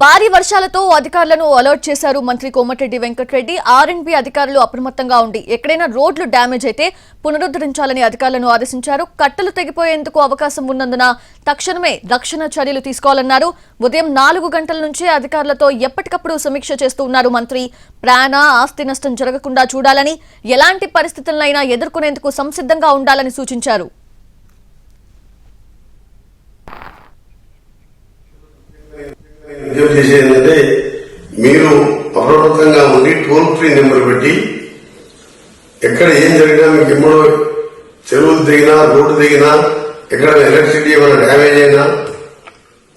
భారీ వర్షాలతో అధికారులను అలర్ట్ చేశారు మంత్రి కోమటిరెడ్డి వెంకటరెడ్డి. ఆర్ఎండ్బి అధికారులు అప్రమత్తంగా ఉండి ఎక్కడైనా రోడ్లు డ్యామేజ్ అయితే పునరుద్ధరించాలని అధికారులను ఆదేశించారు. కట్టలు తెగిపోయేందుకు అవకాశం ఉన్నందున తక్షణమే రక్షణ చర్యలు తీసుకోవాలన్నారు. ఉదయం నాలుగు గంటల నుంచే అధికారులతో ఎప్పటికప్పుడు సమీక్ష చేస్తూ ఉన్నారు మంత్రి. ప్రాణ ఆస్తి నష్టం జరగకుండా చూడాలని ఎలాంటి పరిస్థితులనైనా ఎదుర్కొనేందుకు సంసిద్ధంగా ఉండాలని సూచించారు. విజ్ఞప్తి చేసేది ఏంటంటే మీరు అప్రమత్తంగా ఉండి టోల్ ఫ్రీ నెంబర్ పెట్టి ఎక్కడ ఏం జరిగినా మీకు ఎమ్మడో చెరువులు దిగినా రోడ్డు దిగినా ఎక్కడ ఎలక్ట్రిసిటీ ఏమైనా డ్యామేజ్ అయినా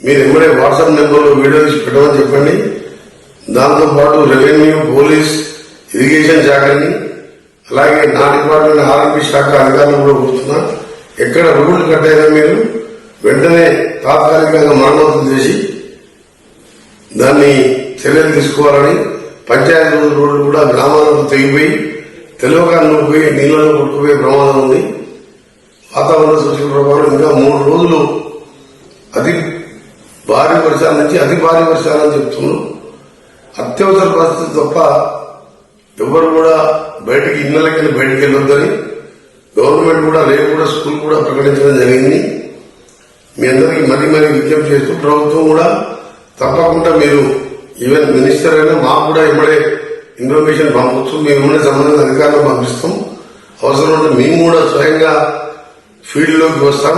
మీరు ఎమ్మడే వాట్సాప్ నెంబర్లో వీడియో తీసి పెట్టమని చెప్పండి. దాంతోపాటు రెవెన్యూ పోలీస్ ఇరిగేషన్ శాఖని అలాగే నా డిపార్ట్మెంట్ ఆర్ఎంపీ శాఖ అధికారులు కూడా కూర్చున్నా. ఎక్కడ రోడ్లు కట్టైనా మీరు వెంటనే తాత్కాలికంగా మరమ్మతులు చేసి దాన్ని చర్యలు తీసుకోవాలని పంచాయతీ రోడ్లు కూడా గ్రామాలకు తెగిపోయి తెలివకాలను పోయి నీళ్ళను కొట్టుకుపోయే ప్రమాదం ఉంది. వాతావరణ సూచన ప్రకారం ఇంకా మూడు రోజులు అతి భారీ వర్షాల నుంచి అతి భారీ వర్షాలని చెప్తున్నాం అత్యవసర పరిస్థితి తప్ప ఎవరు కూడా బయటికి ఇళ్ళకెళ్ళి బయటికి వెళ్ళొద్దని గవర్నమెంట్ కూడా రేపు కూడా స్కూల్ కూడా ప్రకటించడం జరిగింది. మీ అందరికీ మరీ మరీ విజ్ఞప్తి చేస్తూ ప్రభుత్వం కూడా తప్పకుండా మీరు ఈవెన్ మినిస్టర్ అయినా మాకు కూడా ఇమ్మడే ఇన్ఫర్మేషన్ పంపొచ్చు మేము సంబంధించిన సంబంధిత అధికారులు పంపిస్తాం. అవసరం ఉంటే మేము కూడా స్వయంగా ఫీల్డ్లోకి వస్తాం.